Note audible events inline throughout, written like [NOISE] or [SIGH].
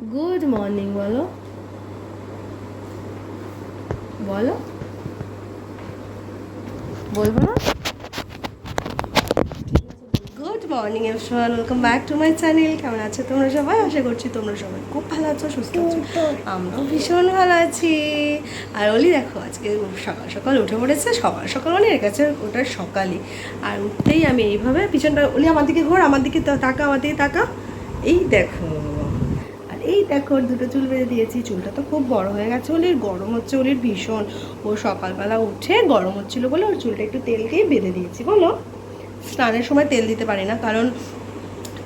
Good morning বলো বলো বলব না? Good morning everyone welcome back to my channel কেমন আছো তোমরা সবাই? আশা করছি তোমরা সবাই খুব ভালো আছো সুস্থ আছো। আমরাও ভীষণ ভালো আছি। আর ওলি দেখো আজকে সকাল সকাল উঠে পড়েছে। সকাল সকাল মানে এর কাছে ওটা সকালই। আর উঠতেই আমি এইভাবে পিছনটা ওলি আমার দিকে ঘোর আমার দিকে তাকা আমার দিকে তাকা। এই দেখো। এই দেখো, দুটো চুল বেঁধে দিয়েছি। চুলটা তো খুব বড় হয়ে গেছে। ওলির গরম হচ্ছে, ওলির ভীষণ। ও সকালবেলা উঠে গরম হচ্ছিল বলে ওর চুলটা একটু তেল দিয়ে বেঁধে দিয়েছি, বলো। স্নানের সময় তেল দিতে পারি না, কারণ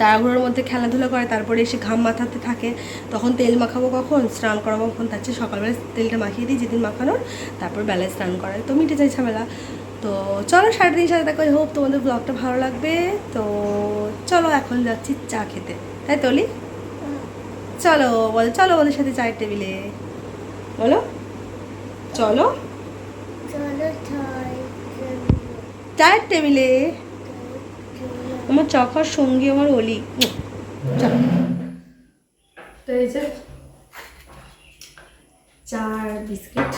তাড়াহুড়োর মধ্যে খেলাধুলা করে, তারপরে এসে ঘাম মাথাতে থাকে। তখন তেল মাখাবো কখন? স্নান করাবো কখন? তার চেয়ে সকালবেলা তেলটা মাখিয়ে দিই, যেদিন মাখানোর, তারপর বেলায় স্নান করাই। তো মিটে যায় ঝামেলা। তো চলো সাড়ে তিন সাথে দেখো হোপ তোমাদের ব্লগটা ভালো লাগবে। তো চলো, এখন যাচ্ছি চা খেতে। তাই তো, অলি? চলো বল চলো ওদের সাথে চায়ের টেবিলে। বলো। চলো। চায়ের টেবিলে। আমার চখার সঙ্গী আমার অলি। তো এই যে চার বিস্কিট।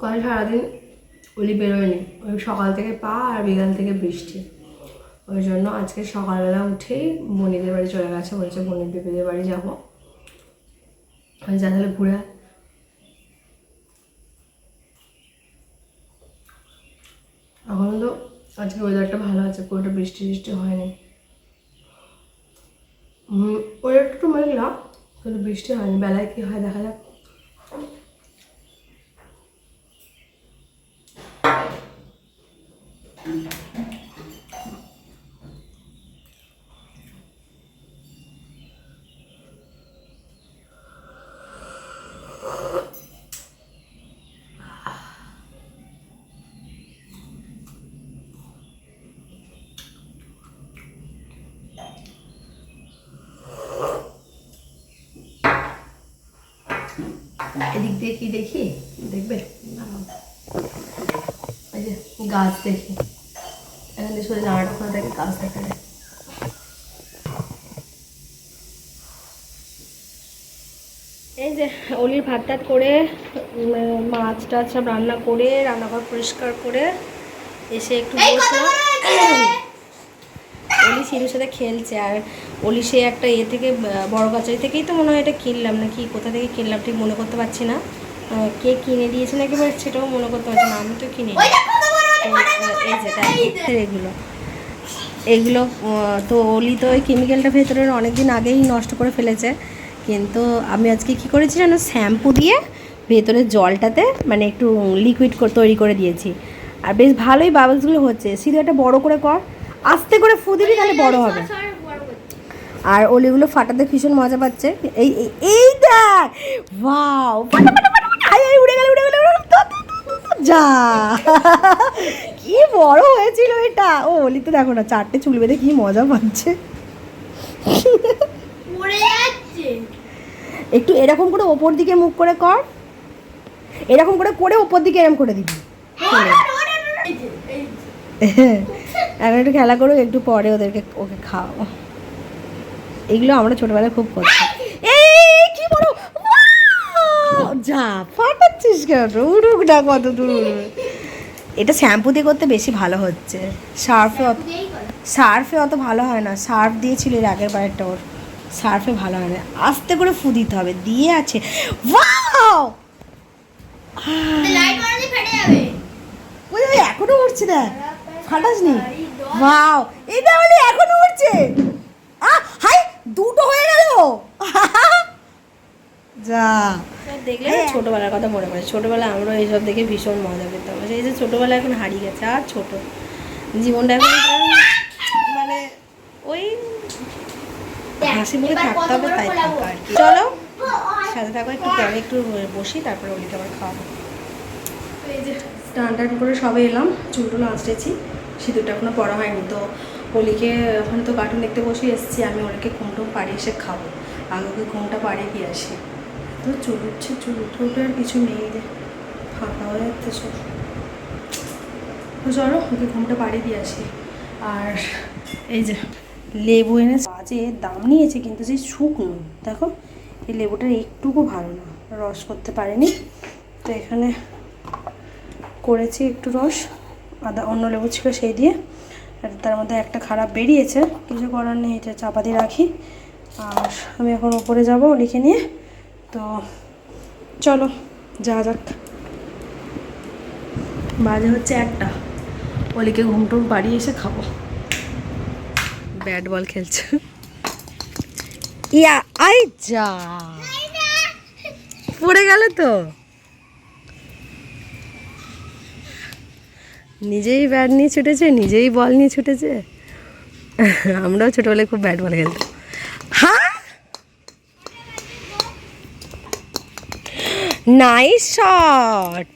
কাল সারাদিন অলি বেরোয়নি। ওই সকাল থেকে পা আর বিকাল থেকে বৃষ্টি। ওই জন্য আজকে সকালবেলা উঠেই বনিদের বাড়ি চলে গেছে। বলছে বনির বেবিদের বাড়ি যাব। যা তাহলে ঘুরে এখন তো আজকে ওয়েদারটা ভালো আছে, পুরোটা বৃষ্টি বৃষ্টি হয়নি। ওয়েদারটা একটু মেঘলা, কিন্তু বৃষ্টি হয়নি। বেলায় কি হয় দেখা যাক। এদিক দিয়ে কি দেখি? দেখবে? এই যে গাছ দেখি। এখান দিয়ে খোলা থাকে গাছ দেখা যায়। এই যে অলির ভাত টাত করে উম, মাছ টাছ সব রান্না করে রান্নাঘর পরিষ্কার করে এসে একটু বসলাম। অলি সাথে খেলছে আর অলি সে একটা এ থেকে বড় কাচারি থেকেই তো মনে হয় এটা কিনলাম না কি কোথা থেকে কিনলাম ঠিক মনে করতে পারছি না। কে কিনে দিয়েছে নাকি এবার সেটাও মনে করতে পারছি না আমি তো কিনে এই এই যে দেখো, এগুলো এগুলো তো অলি তো ওই কেমিক্যালটা ভেতরে অনেক দিন আগেই নষ্ট করে ফেলেছে। কিন্তু আমি আজকে কি করেছি জানো শ্যাম্পু দিয়ে ভেতরের জলটাতে মানে একটু লিকুইড তৈরি করে দিয়েছি। আর বেশ ভালোই বাবলসগুলো হচ্ছে। শুধু একটা বড় করে কর। আস্তে করে ফু দিবি তাহলে বড় হবে। আর ওলিগুলো ফাটাতে ভীষণ মজা পাচ্ছে। এই এই- দেখ! ওয়াও। আয়, আয়, উড়ে গেল উড়ে গেল যা! কি বড় হয়েছিল এটা! ও অলি তো দেখো না চারটে চুল বেঁধে কি মজা পাচ্ছে। একটু এরকম করে ওপর দিকে মুখ করে কর। এরকম করে করে ওপর দিকে এরকম করে দিবি। এই যে, এই যে। [LAUGHS] এখন একটু খেলা করো একটু পরে ওদেরকে ওকে খাওয়াবো। এগুলো আমরা ছোটবেলায় খুব করতাম। এই কি যা ফাটাচ্ছিস কেন? উড়ুক না কত দূর। এটা শ্যাম্পু দিয়ে করতে বেশি ভালো হচ্ছে। সার্ফে অত সার্ফে অত ভালো হয় না। সার্ফ দিয়েছিল এর আগের বারেরটা ওর। সার্ফে ভালো হয় না। আস্তে করে ফু দিতে হবে। দিয়ে আছে। এখনও উঠছে দেখ। ফাটাসনি? ওয়াও এই দেখ এখনও উঠছে আ হাই দুটো হয়ে গেল। [LAUGHS] যা। দেখলে না ছোটবেলার কথা মনে পড়ে। ছোটবেলায় আমরা এইসব দেখে ভীষণ মজা পেতাম এই যে ছোটবেলা এখন হারিয়ে গেছে আর ছোট। জীবনটা এখন [LAUGHS] মানে ওই হাসি মুখে থাকতে হবে তাই ফোলাবো? থাকা আর কি। চলো [LAUGHS] সাথে থাকো একটু পরে একটু বসি তারপরে ওলিকে আবার খাওয়াবো। এই যে। টান করে সবে এলাম চুলটুলো আঁচড়েছি। সিঁদুরটা এখনও পড়া হয়নি। তো অলিকে এখন তো কার্টুন দেখতে বসে এসেছি, আমি ওলিকে ঘুমটুম পাড়িয়ে এসে খাব। আগে ওকে ঘুমটা পাড়িয়ে দিয়ে আসি। তো চুল উঠছে, চুল উঠে উঠে আর কিছু নেই। ফাঁকা হয়ে যাচ্ছে সব। তো চলো, ওকে ঘুমটা পাড়িয়ে দিয়ে আসি। আর এই যে লেবু এনে বাজে দাম নিয়েছে, কিন্তু সেই শুকনো দেখো, এই লেবুটা একটুকু ভালো না, রস করতে পারেনি। তো এখানে করেছি একটু রস। আদা অন্য লেবু ছিল সেই দিয়ে। আর তার মধ্যে একটা খারাপ বেরিয়েছে কিছু করার নেই এটা চাপা দিয়ে রাখি। আর আমি এখন ওপরে যাব লিখে নিয়ে। তো চলো যা যাক। বাজে হচ্ছে একটা। অলিকে ঘুম টুম বাড়ি এসে খাব। ব্যাট বল খেলছে। ইয়া আই যা পড়ে গেল তো? নিজেই ব্যাট নিয়ে ছুটেছে, নিজেই বল নিয়ে ছুটেছে। আমরাও ছোটোবেলায় খুব ব্যাট বল খেলতাম। হ্যাঁ নাইস শট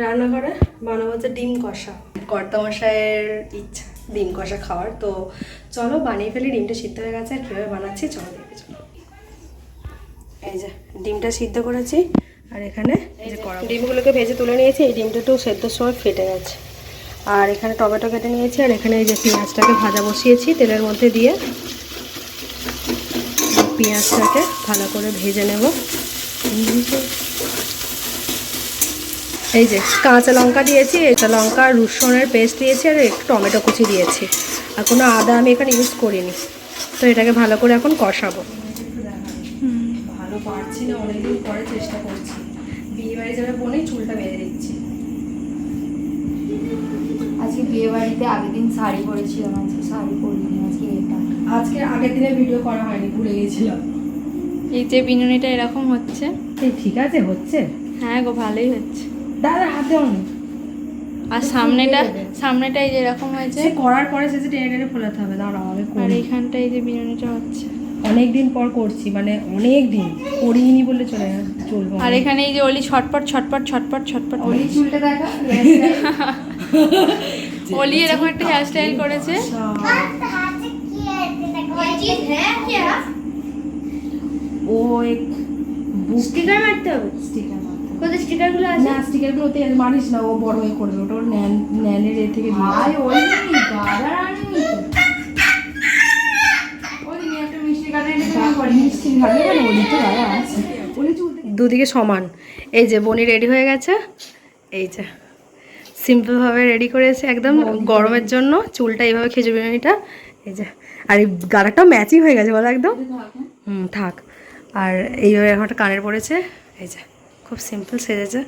রান্নাঘরে বানাবো হচ্ছে ডিম কষা। কর্তামশাইয়ের ইচ্ছা, ডিম কষা খাওয়ার। তো চলো বানিয়ে ফেলি, ডিমটা সিদ্ধ হয়ে গেছে, আর কীভাবে বানাচ্ছি চলো দেখে চলো। এই যে, ডিমটা সিদ্ধ করেছি। আর এখানে এই ডিমগুলোকে ভেজে তুলে নিয়েছি এই ডিমটা একটু সেদ্ধর সময় ফেটে গেছে। আর এখানে টমেটো কেটে নিয়েছি আর এখানে এই যে পেঁয়াজটাকে ভাজা বসিয়েছি তেলের মধ্যে দিয়ে পেঁয়াজটাকে ভালো করে ভেজে নেব। এই যে কাঁচা লঙ্কা দিয়েছি এটা লঙ্কা রসুনের পেস্ট দিয়েছি আর একটু টমেটো কুচি দিয়েছি। আর কোনো আদা আমি এখানে ইউজ করিনি। তো এটাকে ভালো করে এখন কষাবো। না অনেকদিন পরে চেষ্টা করছি। বিয়ে বাড়ি যাবে বোনেই চুলটা বেঁধে দিচ্ছি। আজকে বিয়ে বাড়িতে আগের দিন শাড়ি পরেছিলাম আজকে শাড়ি পরিনি আজকে এটা। আজকে আগের দিনে ভিডিও করা হয়নি ভুলে গেছিলাম। এই যে বিনুনিটা এরকম হচ্ছে। এই ঠিক আছে হচ্ছে? হ্যাঁ গো ভালোই হচ্ছে। দাদা হাতে অনেক আর সামনেটা সামনেটা এই যে এরকম হয়েছে। করার পরে সে যে টেনে টেনে ফোলাতে হবে দাঁড়াও আমি আর করি। এইখানটা এই যে বিনুনিটা হচ্ছে। অনেক দিন পর করছি মানে অনেক দিন করিনি বলে চলে চলবো আর এখানে এই যে অলি ছটপট ছটপট ছটপট ছটপট অলি চুলটা দেখা? [LAUGHS] অলি এরকম একটা হেয়ার স্টাইল করেছে। ও এক স্টিকার মারতে হবে? স্টিকার কোথায় স্টিকারগুলো আছে? না স্টিকারগুলো ওতে মারিস না ও বড় হয়ে করবে ওটা ওর ন্যান ন্যানের এ থেকে ভাই ওই দাদা রানী দুদিকে সমান। এই যে বনি রেডি হয়ে গেছে। এই যে সিম্পলভাবে রেডি করেছে একদম গরমের জন্য। চুলটা এইভাবে খেজুর বিরিয়ানিটা, এই যে। আর এই গালাটাও ম্যাচিং হয়ে গেছে, বলো একদম। হুম, থাক। আর এইভাবে এখন একটা কানের পড়েছে। এই যে, খুব সিম্পল সেজেছে।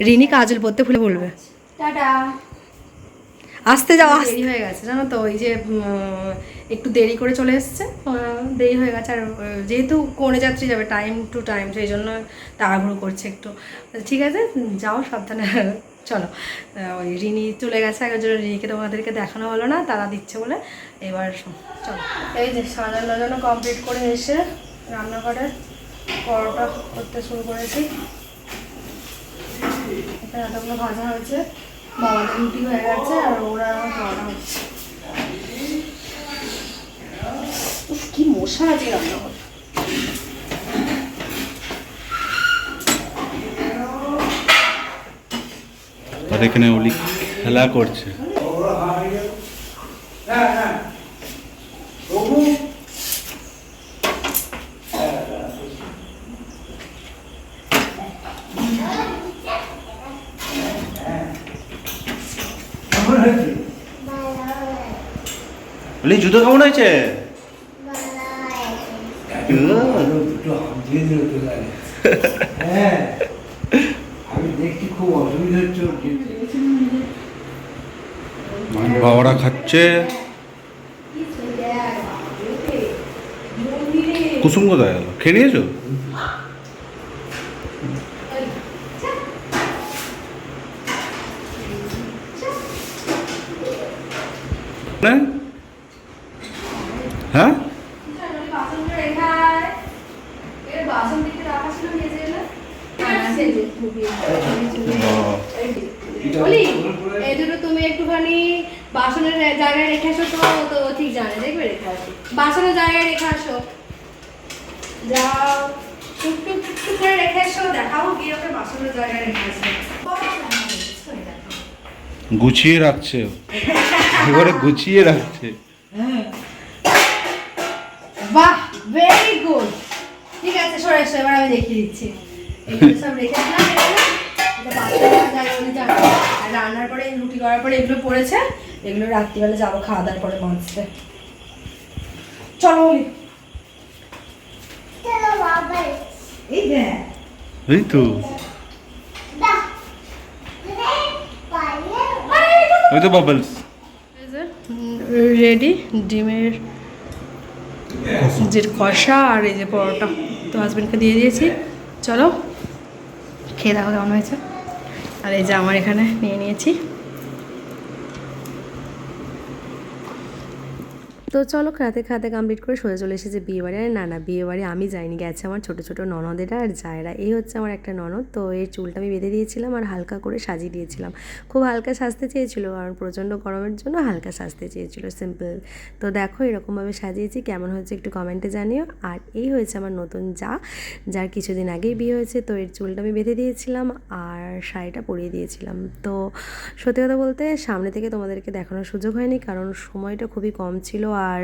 রিনি কাজল পরতে ভুলে বলবে। টাটা। আসতে যাও দেরি হয়ে গেছে জানো তো ওই যে একটু দেরি করে চলে এসছে দেরি হয়ে গেছে আর যেহেতু কোনে যাত্রী যাবে টাইম টু টাইম সেই জন্য তাড়াহুড়ো করছে একটু। ঠিক আছে যাও সাবধানে চলো। ওই রিনি চলে গেছে আগের জন্য রিনিকে তোমাদেরকে দেখানো হলো না তারা দিচ্ছে বলে এবার চলো। এই যে সাজানো জন্য কমপ্লিট করে এসে রান্নাঘরে পরোটা করতে শুরু করেছি। এখানে এতগুলো ভাজা হয়েছে। রুটি হয়ে গেছে আর ওরা হচ্ছে। কি মশা আছে এখানে ওলি খেলা করছে অলি জুতো কেমন হয়েছে দুটো হাত দিয়ে দিল তো লাগে হ্যাঁ আমি দেখছি খুব অসুবিধা হচ্ছে ওর যেতে। বাবারা খাচ্ছে কুসুম কোথায় গেল খেয়ে নিয়েছো না? হ্যাঁ ও, বলি এই দুটো তুমি একটুখানি বাসনের জায়গায় রেখে আসো তো ও তো ঠিক জানে দেখবে রেখে আসো বাসনের জায়গায় রেখে আসো যাও টুক টুক টুক টুক করে রেখে এসো দেখাও গিয়ে ওকে বাসনের জায়গায় রেখে আসো গুছিয়ে রাখছে। এবারে গুছিয়ে রাখছে। বাহ ভেরি গুড ঠিক আছে সরে এসো এবার আমি দেখিয়ে দিচ্ছি। এগুলো সব রেখে দিলাম রান্নার পরে রুটি করার পরে এগুলো পড়েছে। এগুলো রাত্রিবেলা যাব খাওয়া দাওয়ার পরে মাছতে চলো এই তো। ওই তো বাবলস রেডি ডিমের যে কষা আর এই যে পরোটা। তো হাজব্যান্ডকে দিয়ে দিয়েছি। চলো, খেয়ে দেখো কেমন হয়েছে। আর এই যে আমার এখানে নিয়ে নিয়েছি। তো চলো খাতে খাতে কমপ্লিট করে সোজা চলে এসেছে বিয়ে বাড়ি আর না না বিয়ে বাড়ি আমি যাইনি, গেছে আমার ছোটো ছোটো ননদেরা আর জায়রা। এই হচ্ছে আমার একটা ননদ, তো এর চুলটা আমি বেঁধে দিয়েছিলাম আর হালকা করে সাজিয়ে দিয়েছিলাম। খুব হালকা সাজতে চেয়েছিল, কারণ প্রচণ্ড গরমের জন্য হালকা সাজতে চেয়েছিল সিম্পল তো দেখো এরকমভাবে সাজিয়েছি, কেমন হয়েছে একটু কমেন্টে জানিও। আর এই হয়েছে আমার নতুন যা, যার কিছুদিন আগেই বিয়ে হয়েছে, তো এর চুলটা আমি বেঁধে দিয়েছিলাম আর শাড়িটা পরিয়ে দিয়েছিলাম। তো সত্যি কথা বলতে সামনে থেকে তোমাদেরকে দেখানোর সুযোগ হয়নি, কারণ সময়টা খুবই কম ছিল আর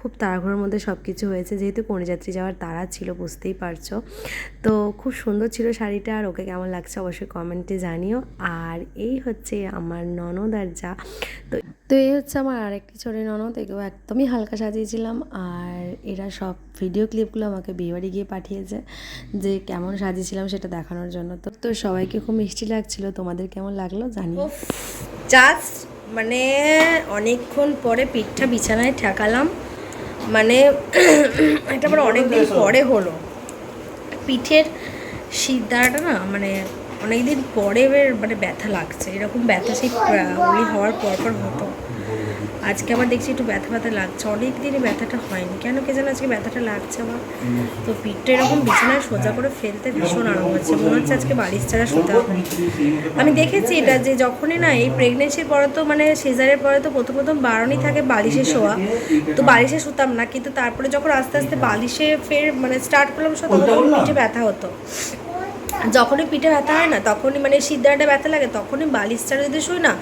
খুব তাড়াহুড়োর মধ্যে সব কিছু হয়েছে। যেহেতু কনেযাত্রী যাওয়ার তাড়া ছিল, বুঝতেই পারছ। তো খুব সুন্দর ছিল শাড়িটা আর ওকে কেমন লাগছে অবশ্যই কমেন্টে জানিও। আর এই হচ্ছে আমার ননদ আর যা। তো তো এই হচ্ছে আমার আরেকটি ছোটো ননদ এগুলো একদমই হালকা সাজিয়েছিলাম। আর এরা সব ভিডিও ক্লিপগুলো আমাকে বিয়েবাড়ি গিয়ে পাঠিয়েছে যে কেমন সাজিয়েছিলাম সেটা দেখানোর জন্য। তো তো সবাইকে খুব মিষ্টি লাগছিল। তোমাদের কেমন লাগল জানি জাস্ট মানে অনেকক্ষণ পরে পিঠটা বিছানায় ঠেকালাম। মানে এটা আবার অনেকদিন পরে হলো। পিঠের সিদ্ধাটা না মানে অনেকদিন পরে মানে ব্যথা লাগছে। এরকম ব্যথা সেই হওয়ার পর পর হতো। আজকে আবার দেখছি একটু ব্যথা ব্যথা লাগছে। অনেক দিনই ব্যথাটা হয়নি। কেন কে যেন আজকে ব্যথাটা লাগছে আমার তো পিঠটা এরকম বিছানায় সোজা করে ফেলতে ভীষণ আরাম হচ্ছে মনে হচ্ছে আজকে বালিশ ছাড়া শুতে আমি দেখেছি এটা যে যখনই না, এই প্রেগনেন্সির পরে তো মানে সিজারের পরে তো প্রথম প্রথম বারণই থাকে বালিশে শোয়া। তো বালিশে শুতাম না, কিন্তু তারপরে যখন আস্তে আস্তে বালিশে ফের মানে স্টার্ট করলাম শোয়া, তখন পিঠে ব্যথা হতো। যখনই পিঠে ব্যথা হয় না তখনই মানে সিদ্ধাটা ব্যথা লাগে তখনই বালিশ ছাড়া যদি শুই না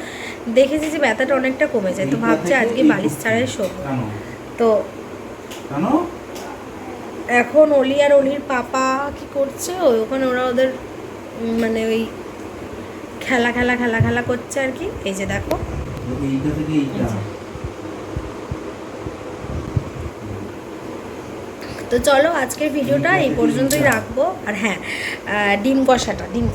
দেখেছি যে ব্যথাটা অনেকটা কমে যায়। তো ভাবছি আজকে বালিশ ছাড়াই শোবো। তো এখন অলি আর অলির পাপা কি করছে? ওই ওখানে ওরা ওদের মানে ওই খেলা খেলা খেলা খেলা করছে আর কি। এই যে দেখো। এইটা থেকে এইটা। তো চলো আজকের ভিডিওটা এই পর্যন্তই রাখব। আর হ্যাঁ ডিম কষাটা ডিম।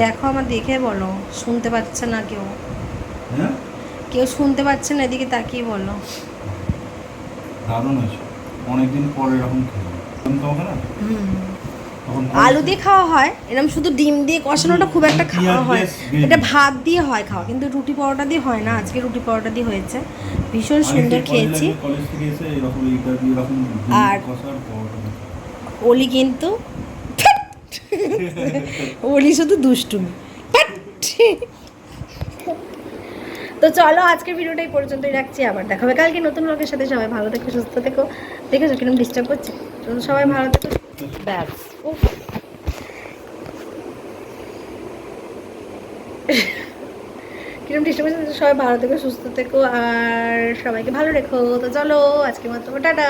দেখো আমার দেখে বলো শুনতে পাচ্ছে না কেউ? কেউ শুনতে পাচ্ছে না? এদিকে তাকিয়ে বলো। দারুণ আছে অনেকদিন পরে এরকম খেলাম। তোমাকে না আলু দিয়ে খাওয়া হয় এরকম শুধু ডিম দিয়ে কষানোটা খুব একটা খাওয়া হয় এটা ভাত দিয়ে হয় খাওয়া কিন্তু রুটি পরোটা দিয়ে হয় না আজকে রুটি পরোটা দিয়ে হয়েছে। ভীষণ সুন্দর খেয়েছি। আর ওলি কিন্তু ওলি শুধু দুষ্টুমি। তো চলো আজকের ভিডিওটাই পর্যন্তই রাখছি আবার দেখা হবে কালকে নতুন লোকের সাথে। সবাই ভালো থেকো সুস্থ থেকো। দেখেছ কীরকম ডিস্টার্ব করছে? তো সবাই ভালো থেকো। ব্যাস। কীরকম হয়েছে করছে সবাই ভালো থেকো, সুস্থ থেকো, আর সবাইকে ভালো রেখো। তো চলো আজকে মতো টাটা।